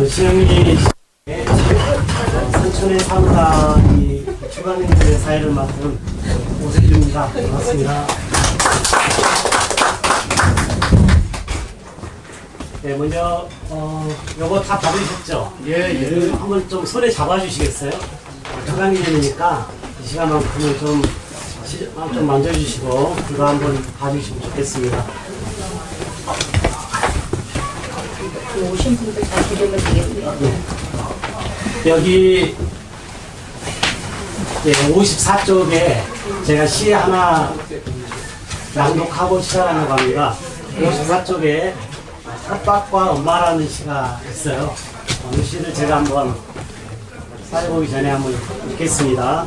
어, 시영이 산촌의 사무다 이 주간인들의 사회를 맡은 오세준입니다. 반갑습니다. 네, 먼저 어, 요거 다 받으셨죠? 예, 예. 한번 좀 손에 잡아주시겠어요? 주간인이니까 이 시간만큼은 좀, 시- 아, 좀 만져주시고 그거 한번 봐주시면 좋겠습니다. 오신 분들 다 드리면 되겠네요. 여기 54쪽에 제가 시 하나 낭독하고 시작하려고 합니다. 54쪽에 협박과 엄마라는 시가 있어요. 어느 시를 제가 한번 살펴보기 전에 한번 읽겠습니다.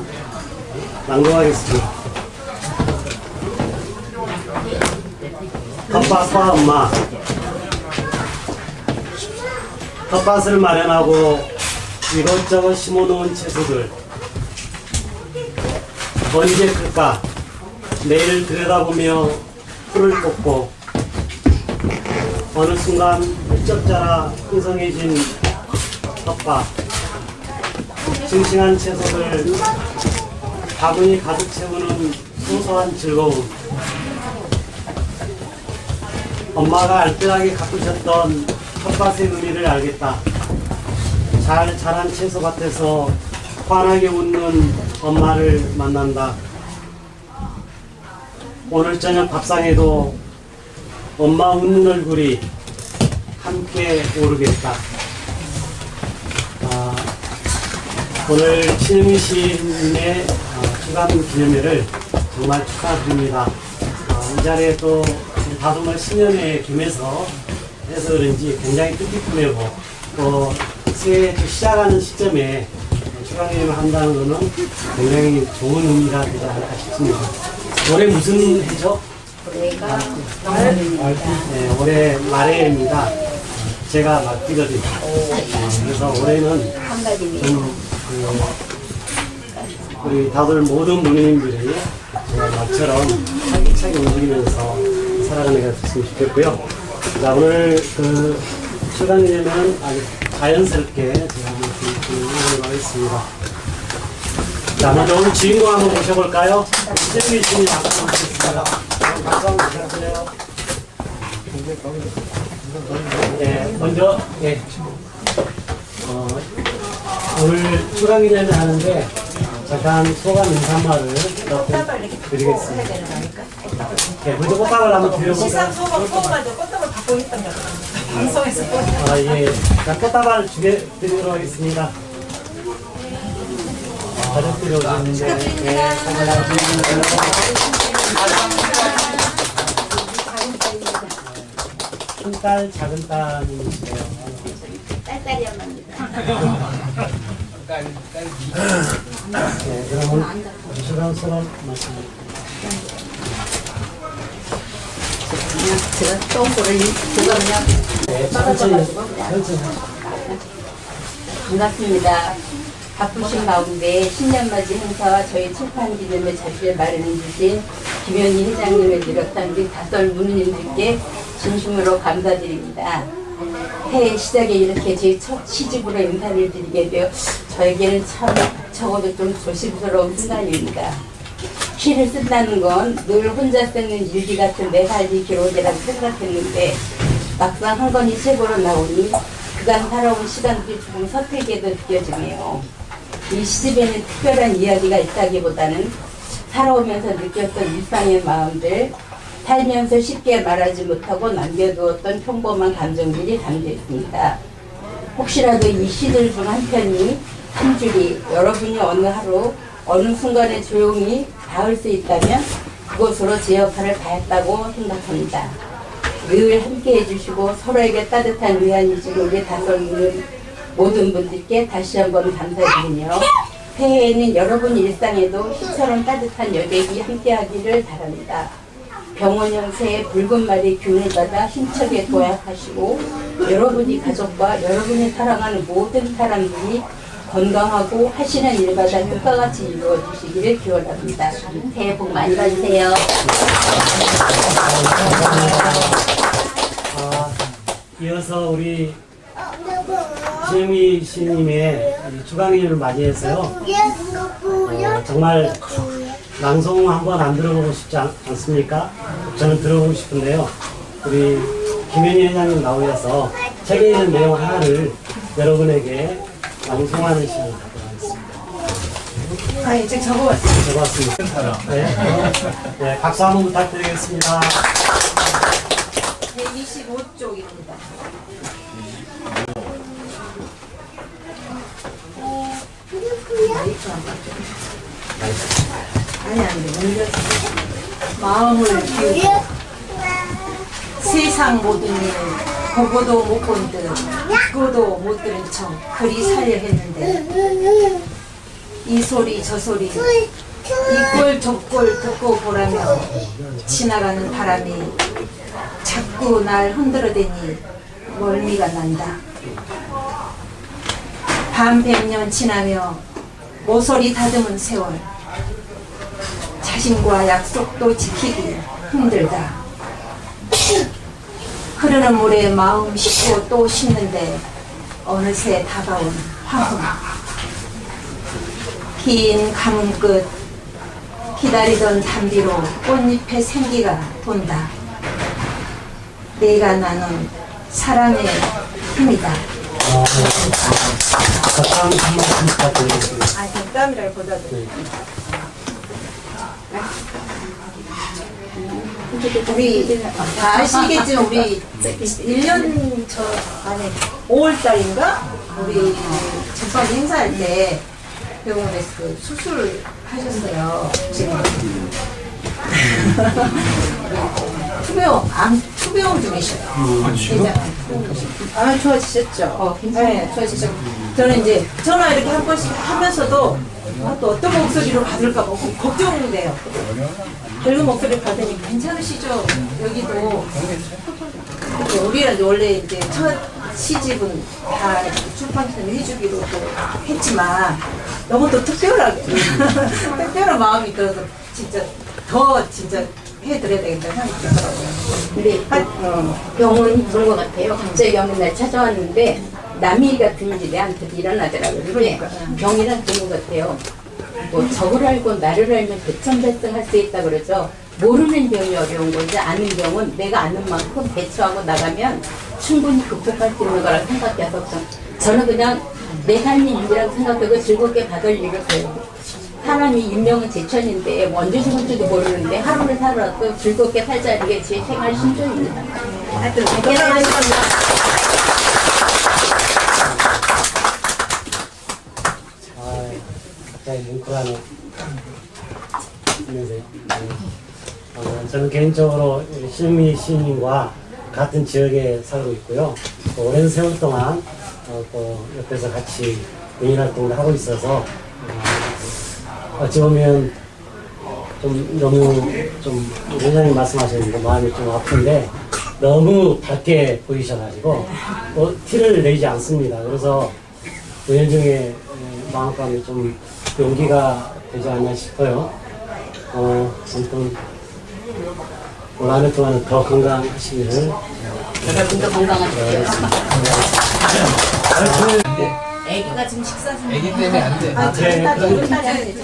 낭독하겠습니다. 협박과 엄마 텃밭을 마련하고 이것저것 심어놓은 채소들. 언제 클까? 내일 들여다보며 풀을 뽑고 어느 순간 훌쩍 자라 풍성해진 텃밭. 싱싱한 채소들 바구니 가득 채우는 소소한 즐거움. 엄마가 알뜰하게 가꾸셨던 텃밭의 의미를 알겠다. 잘 자란 채소밭에서 환하게 웃는 엄마를 만난다. 오늘 저녁 밥상에도 엄마 웃는 얼굴이 함께 오르겠다. 아, 오늘 신영민 시인의 어, 주간 기념회를 정말 축하드립니다. 어, 이 자리에 또 다솜을 10년에 김해서 해서 그런지 굉장히 뜻깊으고 또 새해 또 시작하는 시점에 추강회를 한다는 것은 굉장히 좋은 의미가 되지 않을까 싶습니다. 올해 무슨 해죠? 올해가 네, 올해 말해입니다. 제가 맡기거든요. 네, 그래서 올해는. 좀, 그, 우리 다들 모든 문의님들이 정말 말처럼 차기차기 움직이면서 살아가는 게 됐으면 좋겠고요. 자, 오늘 그 출간되면 아주 자연스럽게 제가 한번 진행을 하겠습니다. 자, 먼저 오늘 주인공 한번 모셔볼까요? 씨님 박수 부탁드립니다. 박수 한번 부탁드려요. 네, 먼저, 예. 어, 오늘 출강기념회 하는데 잠깐 소감 인사말을 드리겠습니다. 네, 먼저 꽃다발 한번 드려볼까요? 꽃 받고 있던 거 방송에서 또 아, 예. 자, 꽃다발 두개 드리도록 하겠습니다. 가족들이 오셨는데, 예, 정말 큰딸, 작은 딸이시네요. 딸딸이 엄마입니다. 네, 그러면 부스러운 말씀. 그냥 제가 똥꼬를 제가 그냥 네, 천천히. 반갑습니다. 바쁘신 가운데 신년맞이 행사와 저희 출판 기념회 자리를 마련해 주신 김현희 회장님을 비롯한 우리 다솔 문우님들께 진심으로 감사드립니다. 해의 시작에 이렇게 제 첫 시집으로 인사를 드리게 되어 저에게는 참 적어도 좀 조심스러운 순간입니다. 시를 쓴다는 건 늘 혼자 쓰는 일기 같은 내 삶의 기록이라고 생각했는데 막상 한 권이 책으로 나오니 그간 살아온 시간들이 조금 서툴게도 느껴지네요. 이 시집에는 특별한 이야기가 있다기보다는 살아오면서 느꼈던 일상의 마음들, 살면서 쉽게 말하지 못하고 남겨두었던 평범한 감정들이 담겨 있습니다. 혹시라도 이 시들 중 한 편이 한 줄이 여러분이 어느 하루 어느 순간에 조용히 닿을 수 있다면 그것으로 제 역할을 다했다고 생각합니다. 늘 함께 해주시고 서로에게 따뜻한 위안이 주는 우리 있는 모든 분들께 다시 한번 감사드리며 새해에는 여러분 일상에도 시처럼 따뜻한 여백이 함께하기를 바랍니다. 병원형 새해 붉은 말이 균을 받아 힘차게 도약하시고 여러분이 가족과 여러분이 사랑하는 모든 사람들이 건강하고 하시는 일마다 끝과 같이 이루어지시기를 기원합니다. 새해 복 많이 받으세요. 아, 이어서 우리 최미 시님의 주강일을 맞이해서요. 어, 정말 낭송 한번 안 들어보고 싶지 않, 않습니까? 저는 들어보고 싶은데요. 우리 김현희 회장님 나오셔서 책에 있는 내용 하나를 여러분에게 낭송하는 시간을 갖도록 하겠습니다. 아, 예, 지금 적어봤어요. 고맙습니다. 네. 네, 박수 한번 부탁드리겠습니다. 125쪽입니다. 아니 아니 먼저 마음을 비우고 세상 모든 일 보고도 못 본 듯 듣고도 못 들은 척 그리 살려 했는데 이 소리 저 소리 이꼴 저꼴 듣고 보라며 지나가는 바람이 자꾸 날 흔들어대니 멀미가 난다. 반 백년 지나며 모서리 다듬은 세월 자신과 약속도 지키기 힘들다. 흐르는 물에 마음 씻고 또 씻는데 어느새 다가온 화분. 긴 가뭄 끝 기다리던 담비로 꽃잎의 생기가 돈다. 내가 나눈 사랑의 힘이다. 박수 한 말씀 부탁드리겠습니다. 아, 덕담이라기보다도. 우리 다 아시겠지만 우리 1년 저 안에 5월달인가 우리 재판 행사할 때 병원에서 그 수술 하셨어요. 지금 투병 암 투병 중이셔요. 아 좋아지셨죠? 어, 네, 좋아지셨죠. 저는 이제 전화 이렇게 한 번씩 하면서도 아, 또 어떤 목소리로 받을까 봐 걱- 걱정돼요. 밝은 목소리 받으니 괜찮으시죠? 여기도 우리는 원래 이제 첫 시집은 다 출판사님 해주기로 또 했지만 너무 또 특별하게 특별한 마음이 들어서 진짜 더 진짜 해드려야 되겠다는 생각이 들더라고요. 근데 어, 병원이 그런 것 같아요. 갑자기 어느 날 찾아왔는데 남이 같은 일이 내한테 일어나더라고요. 그러니까 병이란 그런 것 같아요. 뭐 적을 알고 나를 알면 대천대성할 수 있다 그러죠. 모르는 병이 어려운 거지 아는 병은 내가 아는 만큼 대처하고 나가면 충분히 극복할 수 있는 거라 생각해서 저- 저는 그냥 내 삶이 일이라고 생각하고 즐겁게 받을 일을 해요. 사람이 인명은 제천인데 뭐 언제 죽을지도 모르는데 하루를 살아도 즐겁게 살자는 게 제 생활 신조입니다. 하여튼 고생하셨습니다. 아, 갑자기 뭉클하네. 안녕하세요. 네. 어, 저는 개인적으로 실미 시인과 같은 지역에 살고 있고요. 또 오랜 세월 동안 어, 또 옆에서 같이 의인 활동을 하고 있어서 어, 어찌 보면 좀 너무 좀 회장님 말씀하셨는데 마음이 좀 아픈데 너무 밝게 보이셔가지고 또 티를 내지 않습니다. 그래서 우연 중에 마음감이 좀 용기가 되지 않나 싶어요. 어, 아무튼 올한해 동안 더 건강하시기를 여러분도 건강하십시오. 애기가 지금 식사 중. 애기 때문에 안 돼. 아,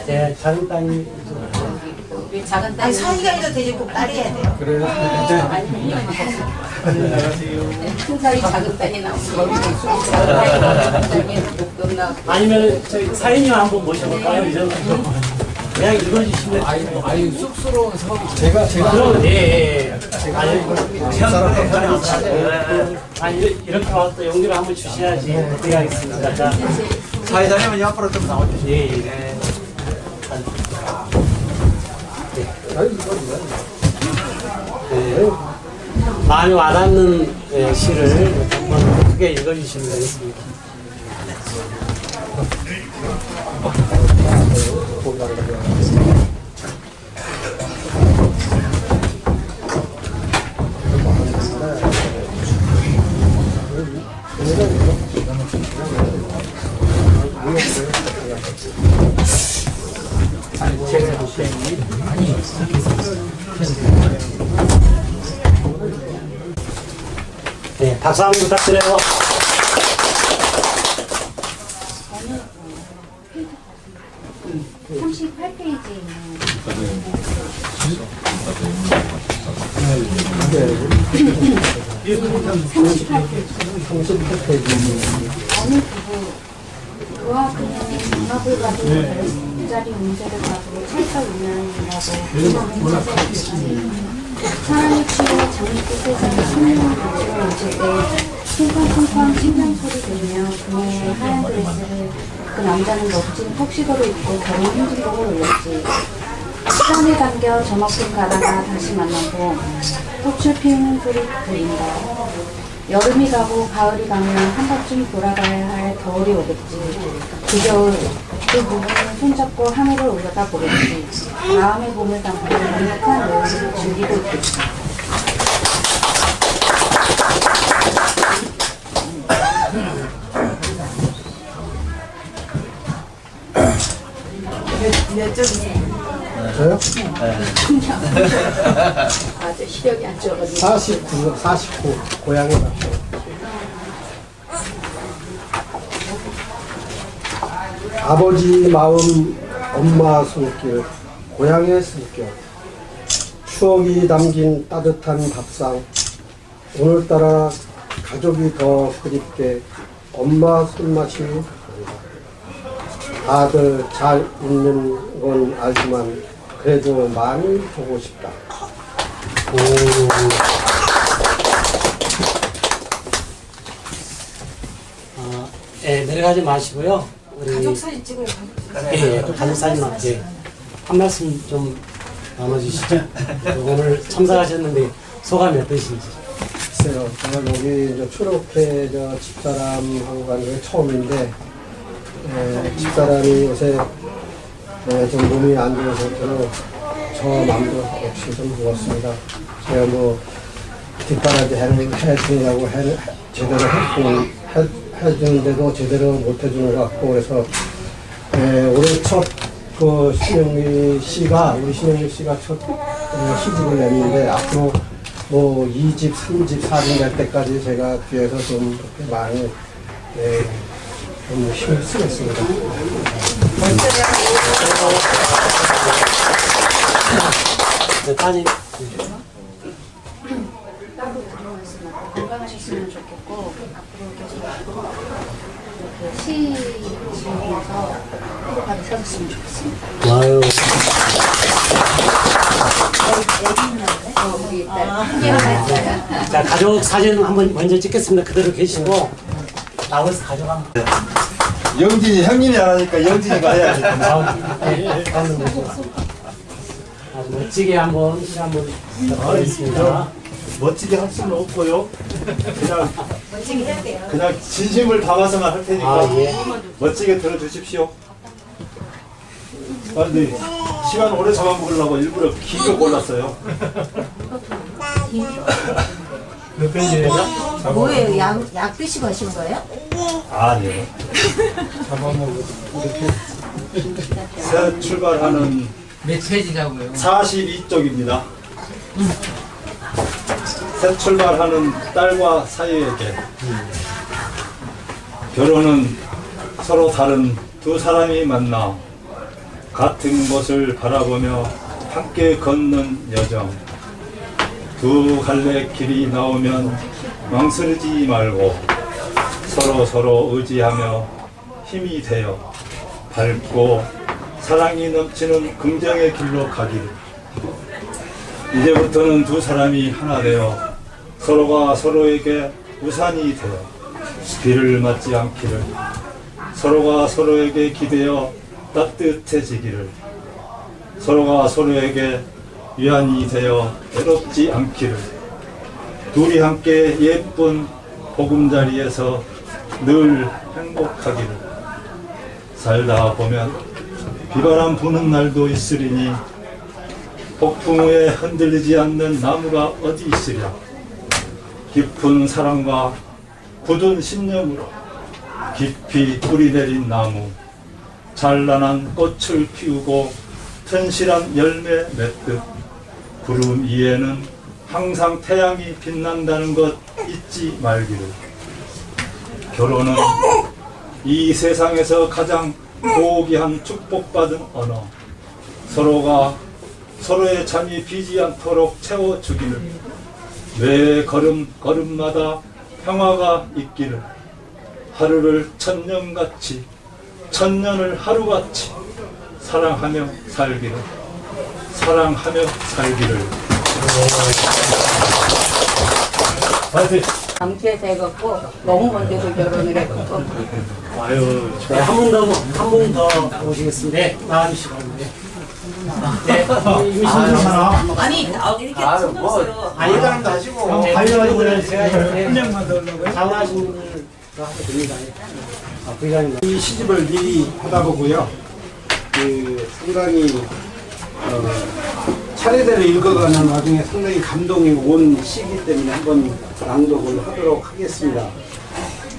네, 작은 딸이 작은 우리 작은 아니 딸이 사이가 아니라 되지 꼭 딸이 해야 돼요. 그래요? 큰 딸이 작은 딸이 나오고 아니면 저희 사인님 한번 모셔볼까요? 이 정도 그냥 읽어주시면 아이, 아이 쑥스러운 사업이 제가 제가 그럼 예, 예, 예. 아니, 아니 이렇게- 이렇게 와서 또 용기를 한번 주셔야지 어떻게 하겠습니까? 자, 사회자님은 옆으로 좀 나와주세요. 예, 예. 네. 마음이 와닿는 예, 시를 한번 크게 읽어주시면 되겠습니다. 네, 박수 한번 부탁드려요. 38페이지에 있는 어느 부부와 그녀는 음악을 가지고 자리 문제를 가지고 찰떡 운명이라고 사랑에 취해 장미꽃 세상에 신명을 가지고 오실 때 쿵쾅쿵쾅 심장 소리 들으며 그녀의 하얀 드레스를 그 남자는 멋진 턱시도를 입고 결혼 행진곡을 올렸지 시간에 담겨 저만큼 가다가 다시 만나고 꽃을 피우는 소리 들린다. 여름이 가고 가을이 가면 한 번쯤 돌아가야 할 겨울이 오겠지. 그 겨울 그 부부는 손잡고 하늘을 올려다 보겠지. 마음의 봄을 담고 행복한 여행을 즐기고 있겠지. 저요? 아주 시력이 안 좋아가지고 49, 49 고향에 갔죠. 아버지 마음, 엄마 손길, 고향의 숨결, 추억이 담긴 따뜻한 밥상, 오늘따라 가족이 더 그립게 엄마 손맛이 난 다. 다들 잘 있는 건 알지만 그래도 많이 보고 싶다. 어, 예, 내려가지 마시고요. 우리 가족 사진 찍어요. 예, 예, 가족 사진 남게 한 말씀 좀 나눠주시죠. 오늘 참석하셨는데 소감이 어떠신지. 글쎄요, 제가 여기 이제 초록회 저 집사람하고 간게 처음인데, 에, 집사람이 요새 에, 좀 몸이 안 좋아서 저저 마음도 역시 좀 무겁습니다. 제가 뭐 뒷바라지 해는 해주냐고 해, 제대로 해주, 해, 해주는데도 제대로 못 해주는 것 같고, 그래서 에, 올해 첫그 신영미 씨가, 우리 신영미 씨가 첫 어, 시집을 냈는데, 앞으로 뭐 2집, 3집, 4집 낼 때까지 제가 뒤에서 좀 많이 예, 좀 힘을 쓰겠습니다. 네, 따님, 건강하셨으면 좋겠고 앞으로 계속 이렇게 시 지으면서 행복하게 살았으면 좋겠습니다. 딸 자, 가족 사진 한번 먼저 찍겠습니다. 그대로 계시고, 한 번. 영진이 형님이 안 하니까 영진이가 해야지. 예. 아주 멋지게 한번 시 한번 부탁드리겠습니다. 멋지게 할 수는 없고요. 그냥 그냥 진심을 담아서만 할 테니까 아, 예. 멋지게 들어주십시오. 아, 근데 시간 오래 잡아먹으려고 일부러 길게 골랐어요. 몇 페이지예요? 뭐예요? 약, 약 드시고 하신 거예요? 아니요. 새 출발하는 몇 페이지냐고요? 42쪽입니다. 새 출발하는 딸과 사이에게 결혼은 서로 다른 두 사람이 만나 같은 곳을 바라보며 함께 걷는 여정. 두 갈래 길이 나오면 망설이지 말고 서로 서로 의지하며 힘이 되어 밝고 사랑이 넘치는 긍정의 길로 가기를. 이제부터는 두 사람이 하나 되어 서로가 서로에게 우산이 되어 비를 맞지 않기를. 서로가 서로에게 기대어 따뜻해지기를. 서로가 서로에게 위안이 되어 외롭지 않기를. 둘이 함께 예쁜 보금자리에서 늘 행복하기를. 살다 보면 비바람 부는 날도 있으리니 폭풍 후에 흔들리지 않는 나무가 어디 있으랴. 깊은 사랑과 굳은 신념으로 깊이 뿌리 내린 나무. 찬란한 꽃을 피우고 튼실한 열매 맺듯 구름 위에는 항상 태양이 빛난다는 것 잊지 말기를. 결혼은 이 세상에서 가장 고귀한 축복받은 언어. 서로가 서로의 잠이 비지 않도록 채워주기를. 매 걸음 걸음마다 평화가 있기를. 하루를 천년같이 천년을 하루같이 사랑하며 살기를 사랑하며 살기를 화이팅! 광주에 돼갖고 너무 먼데서 결혼을 해갖고 아유, 네, 한분 더, 한분더 모시겠습니다. 네, 나와주시고. 네. 네, 임신주 씨. 아니 이렇게 손으로 아니, 회장도 하시고. 관련을 제가 이렇게 장하신 분들 하셔도 됩니다. 아, 부회장님. 이 시집을 미리 받아보고요. 그 상당히 어, 차례대로 읽어가는 와중에 상당히 감동이 온 시기 때문에 한번 낭독을 하도록 하겠습니다.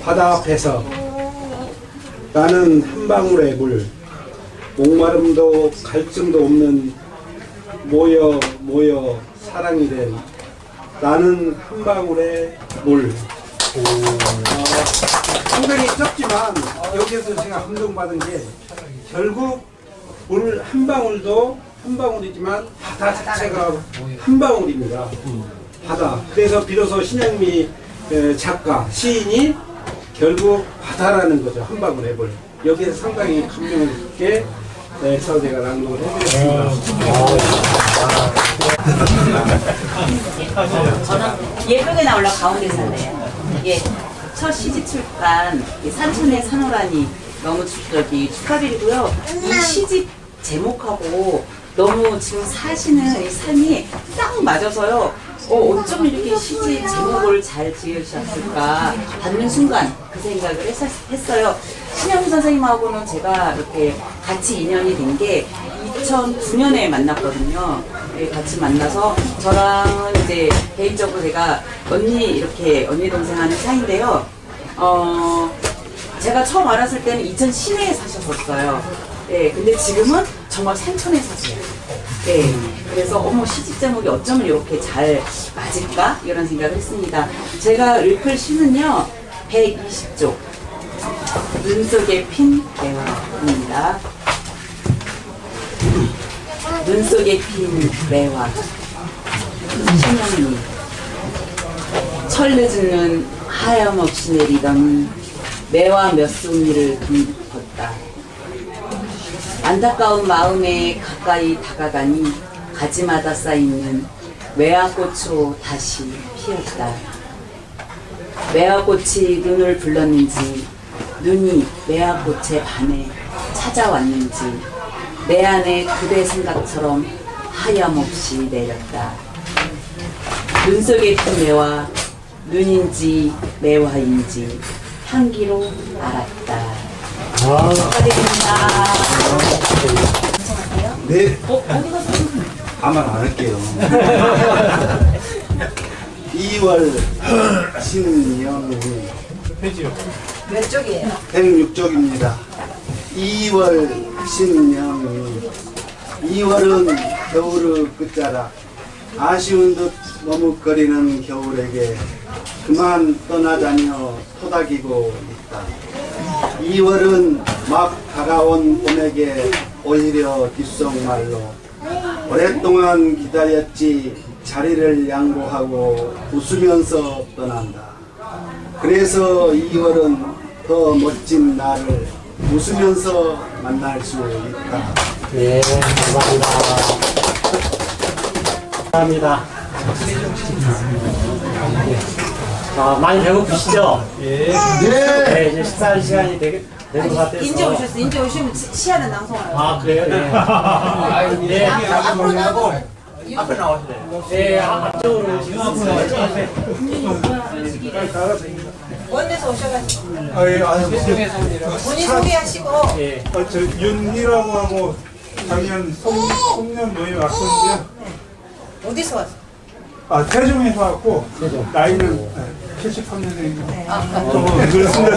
바다 앞에서 나는 한 방울의 물, 목마름도 갈증도 없는 모여 모여 사랑이 된 나는 한 방울의 물. 어, 상당히 적지만 여기에서 제가 감동받은 게 결국 물 한 방울도 한 방울이지만 바다 자체가 한 방울입니다. 바다. 그래서 비로소 신영미 에, 작가, 시인이 결국 바다라는 거죠. 한 방울의 물. 여기에서 상당히 감명을 깊게 해서 제가 낭독을 해드렸습니다. 예쁘게 나올라 가운데 살래요. 예. 첫 시집 이 산천의 산호라니 너무 축- 저기 축하드리고요. 이 시집 제목하고 너무 지금 사시는 이 산이 딱 맞아서요. 어, 어쩜 이렇게 시집 제목을 잘 지으셨을까 받는 순간 그 생각을 했, 했어요. 신영구 선생님하고는 제가 이렇게 같이 인연이 된 게 2009년에 만났거든요. 예, 같이 만나서 저랑 이제 개인적으로 제가 언니 이렇게 언니 동생 하는 사이인데요. 어, 제가 처음 알았을 때는 이천 시내에 사셨었어요. 예, 근데 지금은 정말 산천에 사세요. 네, 그래서 어머 시집 제목이 어쩌면 이렇게 잘 맞을까 이런 생각을 했습니다. 제가 읊을 시는요 120쪽 눈 속에 핀 매화입니다. 눈 속에 핀 매화 신영미 철늦은 눈 하염없이 내리던 매화 몇 송이를 듬었다. 안타까운 마음에 가까이 다가가니 가지마다 쌓이는 매화꽃으로 다시 피었다. 매화꽃이 눈을 불렀는지 눈이 매화꽃에 반해 찾아왔는지 내 안에 그대 생각처럼 하염없이 내렸다. 눈핀 매화 눈인지 매화인지 향기로 알았다. 축하드립니다. 네. 아마 안 할게요. 2월 신년이 몇 쪽이에요? 106쪽입니다. 2월 신년이 2월은 겨울의 끝자락 아쉬운 듯 머뭇거리는 겨울에게 그만 떠나자며 토닥이고 있다. 2월은 막 다가온 봄에게 오히려 뒷속말로 오랫동안 기다렸지 자리를 양보하고 웃으면서 떠난다. 그래서 2월은 더 멋진 나를 웃으면서 만날 수 있다. 네, 감사합니다. 감사합니다. 네. 자, 많이 배고프시죠? 예. 네, 이제 식사할 시간이 되게, 되는 것 같아서. 인제 오셨어. 인제 오시면 시- 시야는 하요 아, 그래요? 네. 네. 앞으로 나고 네, 앞쪽으로 오시면 원에서 오셔가지고 아유, 아유, 본인 소개하시고 예. 어, 저 윤희라고 하고 작년 송, 송년 모임에 왔었는데요. 어디서 왔어? 아, 태종에서 왔고, 나이는 73년생입니다. 네, 어, 그렇습니다.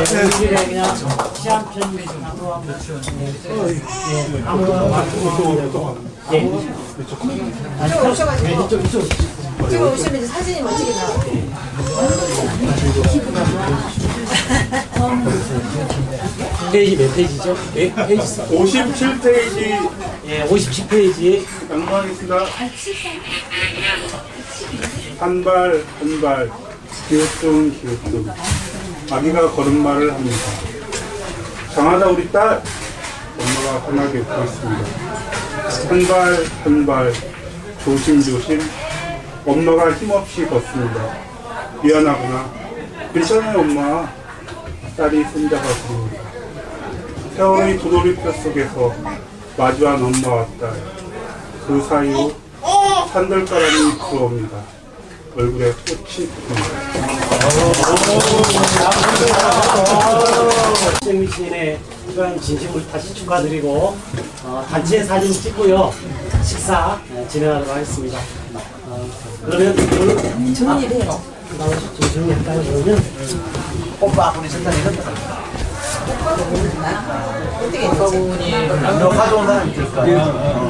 네, 그냥 시한 편으로 하면 예, 아무거나 맞고 예. 이쪽으로 오셔가지고 네, 이쪽, 이쪽. 이쪽으로 오시면 이제 사진이 멋지게 나와요. 페이지 몇 페이지죠? 몇 페이지 써? 57페이지 예, 57페이지. 양보하겠습니다. 한 발 한 발 기우뚱 기우뚱 아기가 걸음마를 합니다. 장하다 우리 딸 엄마가 환하게 웃고 있습니다. 한 발 한 발 조심조심 엄마가 힘없이 걷습니다. 미안하구나. 괜찮아요 엄마. 딸이 손잡아 줍니다. 세월의 도돌이표 속에서 마주한 엄마와 딸. 그 사이로 산들바람이 불어옵니다. 얼굴에 꽃이. 박정미 시인의 이번 진심을 다시 축하드리고 어, 단체 사진 찍고요 식사 어, 진행하도록 하겠습니다. 어, 그러면 정리를 해요. 나오시 정리할까요? 그러면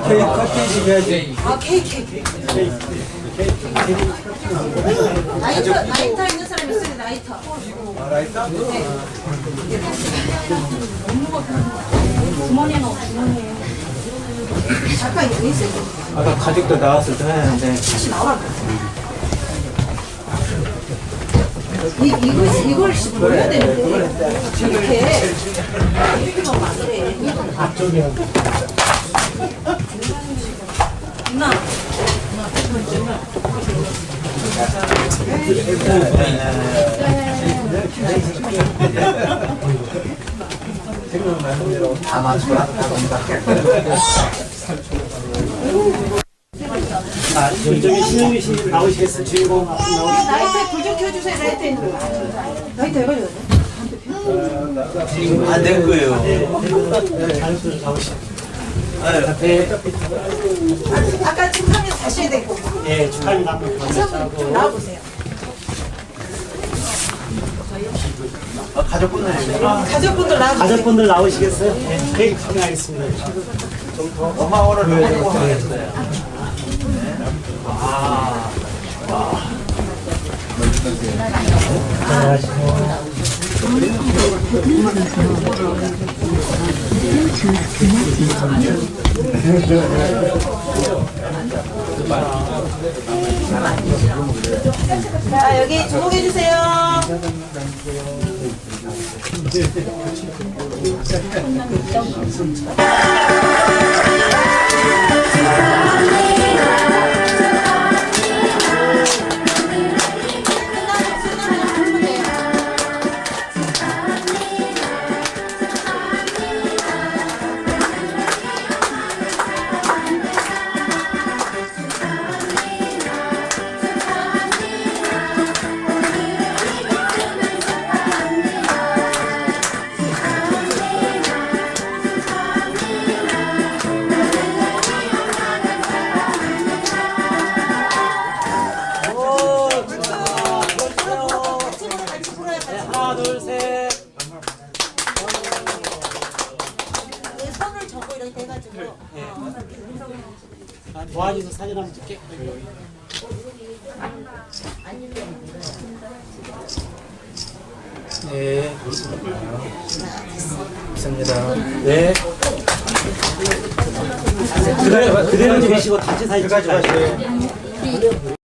케이크 커팅 해야지. 아 케이크 케이크. 라이터 라이터 있는 사람 있어요 라이터. 주머니에 넣어 주머니에 잠깐 여기 있어요. 아까 가족도 나왔을 때 했는데. 다시 나와라. 이 이걸 이걸 보여야 되는데 이렇게 이렇게 놓으면 안 돼. 앞쪽이요. 누나. 아, 여기 신영미 씨 나오시겠어요? 주인공 나오시죠? 라이터 불좀 켜주세요 라이터 있는 거. 라이터 해봐요. 안될 거예요. 자연스럽게 나오시죠. 네, 아까 축하면 해야 되고. 예, 축하합니다. 한번. 나와보세요. 가족분들 가족분들 나와보세요. 가족분들 나오시겠어요? 네, 케이크 진행하겠습니다. 엄마 오늘 왜 못하겠어요? 자 여기 주목해 주세요. 그대로, 그